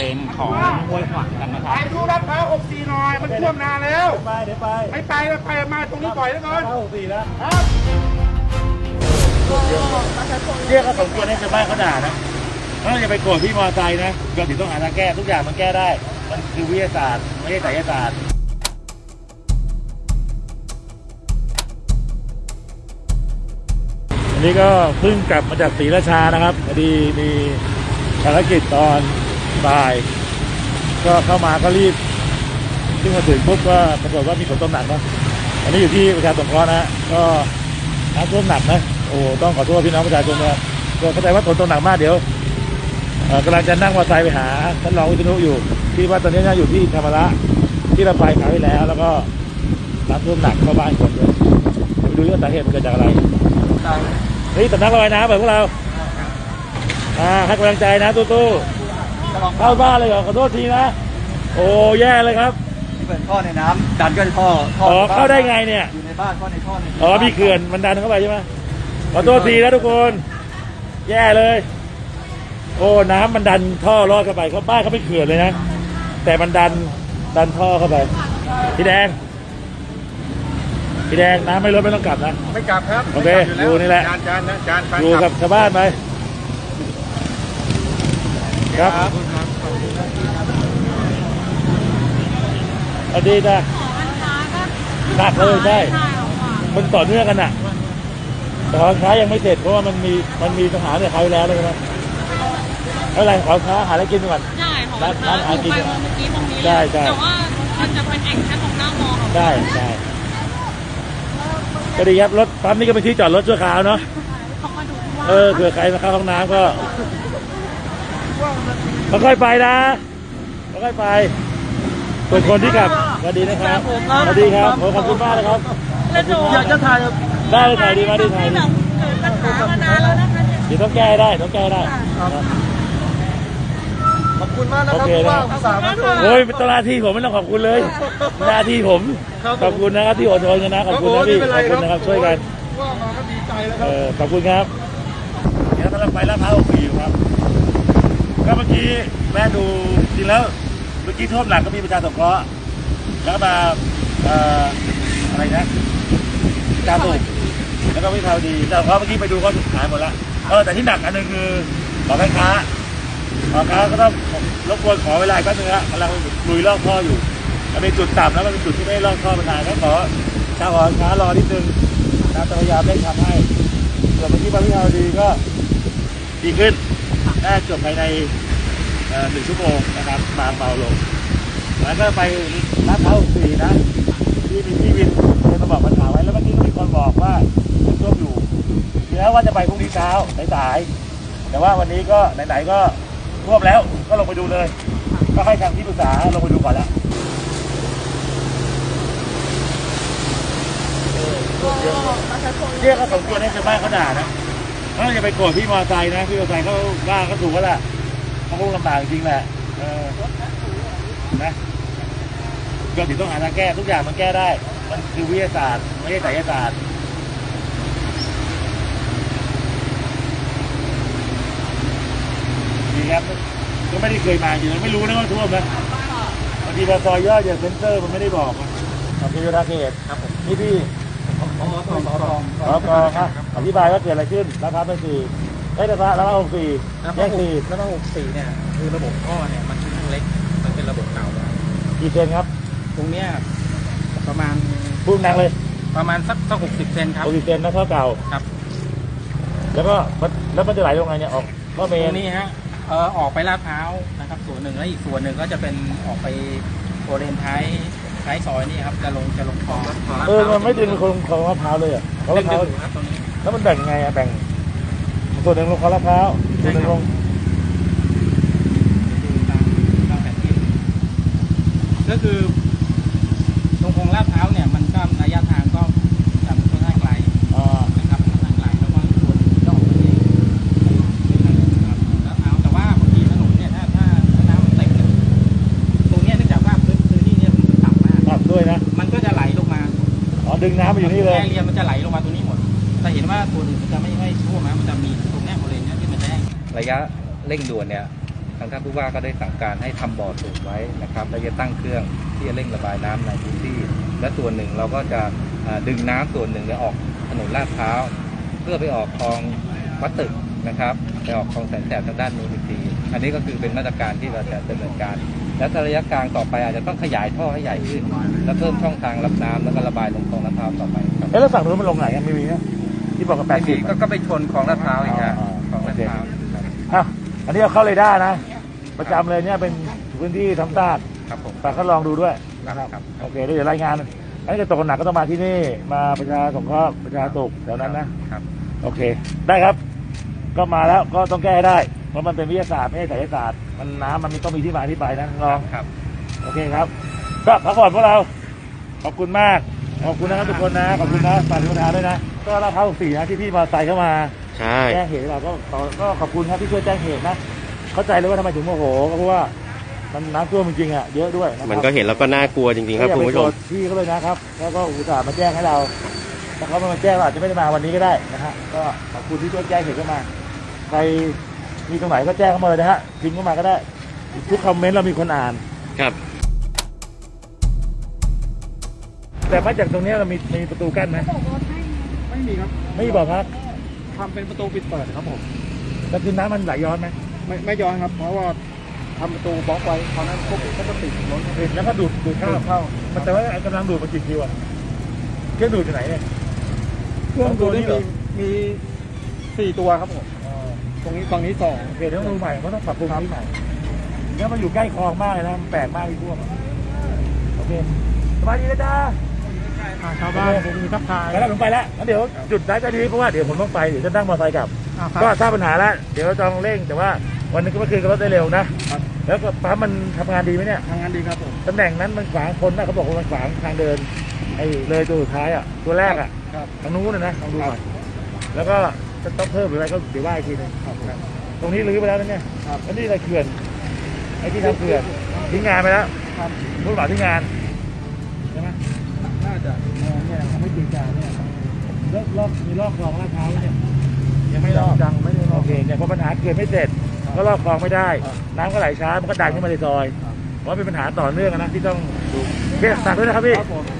วณของห้วยขวางกันนะครับ ไปดูรัดพร้าว64หน่อย มันท่วมนานแล้ว ไปเดี๋ยวไปไม่ไปแล้วไปมาตรงนี้บ่อยแล้วก่อนเข้าสี่แล้วครับเรียกก็สมควรให้ชาวบ้านเขาด่านะถ้าเราจะไปโกรธพี่มอเตอร์ไซค์นะก็ถึงต้องหาทางแก้ทุกอย่างมันแก้ได้ มันคือวิทยาศาสตร์ ไม่ใช่ไสยศาสตร์อันนี้ก็เพิ่งกลับมาจากศรีราชานะครับพอดีมีภารกิจตอน บ่าย ก็เข้ามาก็รีบ ซึ่งมาถึงปุ๊บก็ปรากฏว่ามีฝนตกหนักนะอันนี้อยู่ที่ประชาสงเคราะห์นะฮะก็น้ำท่วมหนักนะโอ้ต้องขอโทษพี่น้องประชาชนนะครับก็เข้าใจว่าฝนตกหนักมากเดี๋ยวเอ่อกำลังจะนั่งมอเตอร์ไซค์ไปหาท่านรองวิษณุอยู่ ที่ว่าตอนนี้น่าอยู่ที่ธรรมระที่เราไปคราวที่แล้ว แล้วก็น้ำท่วมหนักเข้าบ้านคนเลยเดี๋ยวไปดูเรื่องสาเหตุมันเกิดจากอะไรเฮ้ยสำนักระบายน้ำแบบพวกเรา อ่าให้กำลังใจนะตู้ๆ เข้าบ้านเลยเหรอขอโทษทีนะ โอ้แย่เลยครับที่เป็นท่อในน้ำดันก็ท่อท่ออ๋อในบ้นเข้าได้ไงเนี่ย อยู่ในบ้านท่อในท่อในอ๋อมีเขื่อนมันดันเข้าไปใช่ไหมขอโทษทีนะทุกคน แย่เลย โอ้น้ำมันดันท่อลอดเข้าไปเขาบ้านเขาเป็นเขื่อนเลยนะแต่มันดันดันท่อเข้าไปพี่แดงพี่แดงน้ำไม่ลดไม่ต้องกลับนะไม่กลับครับโอเคไม่กลับอยู่นี่แหละจานจานนะจานฟังอยู่กับชาวบ้านไป ครับอดีตนะหนักเลยใช่ มันต่อเนื่องกันน่ะ แต่ของค้ายังไม่เสร็จเพราะว่ามันมีมันมีสถานเนี่ยเขาวที่แล้วเลยใช่ไหมไม่เป็นไรขอค้าหาอะไรกินก่อนใช่ของร้านร้านอาหารกินไปเมื่อกี้ตรงนี้ใช่ใช่แต่ว่ามันจะเป็นแอ่งแค่ตรงหน้ามอค่ะได้ได้ก็ดีครับรถปั๊มนี่ก็เป็นที่จอดรถชั่วคราวเนาะเขามาดูที่ว่าเออเผื่อใครมาเข้าห้องน้ำก็ ค่อยๆไปนะค่อยๆไปส่วนคนที่กลับสวัสดีนะครับสวัสดีครับโอ้ขอบคุณมากนะครับแล้วหนูอยากจะถ่ายได้เลยถ่ายดีมากดีถ่ายที่ดีแบบเกิดปัญหามานานแล้วนะคะเนี่ยเดี๋ยวต้องแก้ให้ได้ต้องแก้ให้ได้นะขอบคุณมากนะครัโอบเคผู้ว่านะอุตส่าห์มาช่วยโอ้ยเป็นหน้าที่ผมไม่ต้องขอบคุณเลยหน้าที่ผมครับผมขอบคุณนะครับที่อดทนกันนะขอบคุณนะพี่โอ้ไม่ขเป็อบนไรคุณครับนะครับช่วยกันว่ามาก็ดีใจแล้วคเอรับอขอบคุณครับเดี๋ยวกำลังไปลาดพร้าวหกสี่อยู่ครับ ก็เมื่อกี้แม่ดูจริงแล้วเมื่อกี้ท่วมหนักก็มีประชาสงเคราะห์แล้วก็มาเอ่ออะไรนะจาตุกแล้วก็วิภาวดีแต่เพราะเมื่อกี้ไปดูก็สุดท้ายหมดละเออแต่ที่หนักอันหนึงคือขอแม่ค้าขอค้าก็ต้องรบกวนขอเวลากแป๊บนึงละกำลังลุยลอกท่ออยู่มันเป็นจุดต่ำแล้วมันเป็นจุดที่ไม่ลอกท่อมานานก็ขอชาวหอค้ารอนิดนึงนะพยายามได้ทำให้ส่วนเมื่อกี้บางวิภาวดีก็ดีขึ้น น่าจบภายในเอ่อหนึ่งชั่วโมงนะครับบางเบาลง แล้วก็ไปลาดพร้าวสี่นะที่มีพี่วินเคยมาบอกปัญหาไว้แล้วเมื่อกี้ก็มีคนบอกว่ายังท่วมอยู่ทีแล้วว่าจะไปพรุ่งนี้เช้าสายๆแต่ว่าวันนี้ก็ไหนๆก็ท่วมแล้วก็ลงไปดูเลย ก็ให้ทางที่ปรึกษาลงไปดูก่อนแล้วเรียกก็สมควรให้ชาวบ้านเขาด่านะ ถ้าเราจะไปโกรธพี่มอเตอร์ไซค์นะ พี่มอเตอร์ไซค์เขาว่าเขาถูกก็แหละเขาคงลำบากจริงแหละเออนะก็ถึงต้องหาทางแก้ทุกอย่างมันแก้ได้ มันคือวิทยาศาสตร์ไม่ใช่ไสยศาสตร์ดีครับก็ไม่ได้เคยมาอยู่นะไม่รู้นะว่าท่วมนะบางทีพอซอยย่อยอย่างเซนเซอร์มันไม่ได้บอกอะขอบคุณยุทธเขตครับผมนี่พี่ อ๋อต่อต่อต่อขอขอครับอธิบายว่าเกิดอะไรขึ้นราคาเป็นสี่เอ้ยราคาราคาหกสี่แยกสี่แล้วก็64เนี่ยคือระบบท่อเนี่ยมันค่อนข้างเล็ก มันเป็นระบบเก่าแล้วกี่เซนครับตรงเนี้ยประมาณพูดดังเลยประมาณสักสัก60เซนครับ หกสิบเซนนะเท่าเก่าครับ แล้วก็มันแล้วมันจะไหลลงไงเนี่ยออกก็เมตรนงนี้ฮะเออออกไปลาดพร้าวนะครับ ส่วนหนึ่งแล้วอีกส่วนหนึ่งก็จะเป็นออกไปโบริเวณท้าย ท้ายซอยนี่ครับจะลงจะลงคลองเออมันไม่ดึงคนของมะพร้าวเลยอะของดึมะงพร้าวดึงครับตรงนี้แล้วมันแบ่งไงอะแบ่ง ส่วนหนึ่งลงของมะพร้าวส่วนหนึ่งลงดูตามตามแผนที่ก็คือตรงโครงลาดพร้าวเนี่ยมันก็ระยะทางก็ ดด้วยนะ มันก็จะไหลลงมาอ๋อดึงน้ำมาอยู่นี่เลยแอร์เรียมันจะไหลลงมาตรงนี้หมดแต่เห็นว่าตัวอื่นมันจะไม่ไม่ท่วมนะมันจะมีตรงเนี้ยบริเวณเนี้ยที่มันจะแห้งระยะเร่งด่วนเนี่ยทางท่านผู้ว่าก็ได้สั่งการให้ทำบ่อสูบไว้นะครับและจะตั้งเครื่องที่จะเร่งระบายน้ำในพื้นที่ และส่วนหนึ่งเราก็จะอ่าดึงน้ำส่วนหนึ่งไปออกถนนลาดพร้าวเพื่อไปออกคลองวัดตึกนะครับไปออกคลองแสนแสบทางด้านนู้นอีกทีอันนี้ก็คือเป็นมาตรการที่เราจะดำเนินการ และระยะกลางต่อไปอาจจะต้องขยายท่อให้ใหญ่ขึ้น และเพิ่มช่องทางรับน้ำแล้วก็ระบายลงคลองลาดพร้าวต่อไปครับเอ๊ะแล้วฝั่งนู้นมันลงไหนอะไม่มีนะที่บอกกับแปดสิบก็ก็ไปชนคลองลาดพร้าวอีกฮะอ๋อคลองลาดพร้าวอะอันนี้เอาเข้าเรดาร์นะ ประจำเลยเนี่ยเป็นพื้นที่ทำต้านครับผมฝากเขาลองดูด้วยครับครับ โอเคแล้วเดี๋ยวรายงานอันนี้จะตกหนักก็ต้องมาที่นี่ มาประชาสงเคราะห์ประชาตกแถวนั้นนะครับ โอเค ได้ครับ ก็มาแล้วก็ต้องแก้ให้ได้ เพราะมันเป็นวิทยาศาสตร์ไม่ใช่ไสยศาสตร์มันน้ำมันต้องมีที่มาที่ไปนะลองครับ โอเคครับ ก็พักผ่อนพวกเรา ขอบคุณมาก ขอบคุณนะครับทุกคนนะ ขอบคุณนะฝากทุกทานด้วยนะ ก็ลาดพร้าวสี่นะที่พี่มาใส่เข้ามา ใช่ แจ้งเหตุเราก็ขอก็ขอบคุณครับที่ช่วยแจ้งเหตุนะ เข้าใจเลยว่าทำไมถึงโมโหก็เพราะว่ามันน้ำท่วมจริงๆอะเยอะด้วยะครับมันก็เห็นแล้วก็น่ากลัวจริงๆครับก็คุณอย่าไปผู้ชมโกรธพี่เขาเลยนะครับ แล้วก็อุตส่าห์มาแจ้งให้เราถ้าเขาไม่มาแจ้งเราอาจจะไม่ได้มาวันนี้ก็ได้นะฮะก็ขอบคุณที่ช่วยแจ้งเหตุเข้ามา ใคร มีตรงไหนก็แจ้งเข้ามาเลยนะฮะทิ้งเข้ามาก็ได้ ทุกคอมเมนต์เรามีคนอ่าน ครับ แต่มาจากตรงเนี้ยเรามีมีประตูกั้นไหมไม่มีครับไม่มีบอกครับทำเป็นประตูปิดเปิดครับผม แล้วคือน้ำมันไหลย้อนไหมไม่ไม่ย้อนครับ เพราะว่าทำประตูบล็อกไว้ตอนนั้นพวกเขาก็ติดรถปิดแล้วก็ดูดดูดเข้าดูดเข้า มันแต่ว่าไอ้กำลังดูดมันกี่คิวอะเครื่องดูดอยู่ไหนเนี่ยเครื่องดูนี่เหรมีอมีสี่ตัวครับผมอ๋อ ตรงนี้ตรงนี้สองโอเคเดี๋ยวต้องดูใหม่เพราะต้องปรับปรุงที่ใหม่แล้วมันอยู่ใกล้คลองมากเลยนะมันแปลกมากที่ท่วมอะโอเคสบายดีนะจ๊ะชาวบ้านผมมีทักทายไปแล้วผมไปแล้วงั้นเดี๋ยวจุดได้ก็ดีเพราะว่าเดี๋ยวผมต้องไปเดี๋ยวจะนั่งมอเตอร์ไซค์กลับอ่าครับก็ทราบปัญหาแล้วเดี๋ยวเราจะลองเร่งแต่ว่าวันนึงก็เมื่อคืนก็รถได้เร็วนะครับแล้วก็ปั๊มมันทำงานดีไหมเนี่ยทำงานดีครับผมตำแหน่งนั้นมันขวางคนนะเขาบอกว่ามันขวางทางเดินไอ้เลยตัวสุดท้ายอะตัวแรกอะครับทางนู้นนะนะลองดูหน่อยแล้วก็ จะต้องเพิ่มหรืออะไรก็เดี๋ยวว่าอีกทีหนึงครับครับ ตรงนี้รื้อไปแล้วนะเนี่ยครับ แล้วนี่อะไรเขื่อน ไอ้ที่ทำเขื่อนทิ้งงานไปแล้วครับผู้รับทิ้งงานใช่ไหมน่าจะมองเนี่ยทำให้จริงจังเนี่ยลอกลอกมีลอกคลองลาดพร้าวไหมเนี่ย ยังไม่ลอกจังไม่ได้ลโออก เคเนี่ยเพราะปัญหาเกิดไม่เสร็จก็ลอกคลองไม่ได้น้ำก็ไหลช้ามันก็ดันขึ้นมาในซอยเพราะเป็นปัญหาต่อเนื่องอะนะที่ต้องดูโอเคฝากด้วยนะครับพี่ ครับผมโ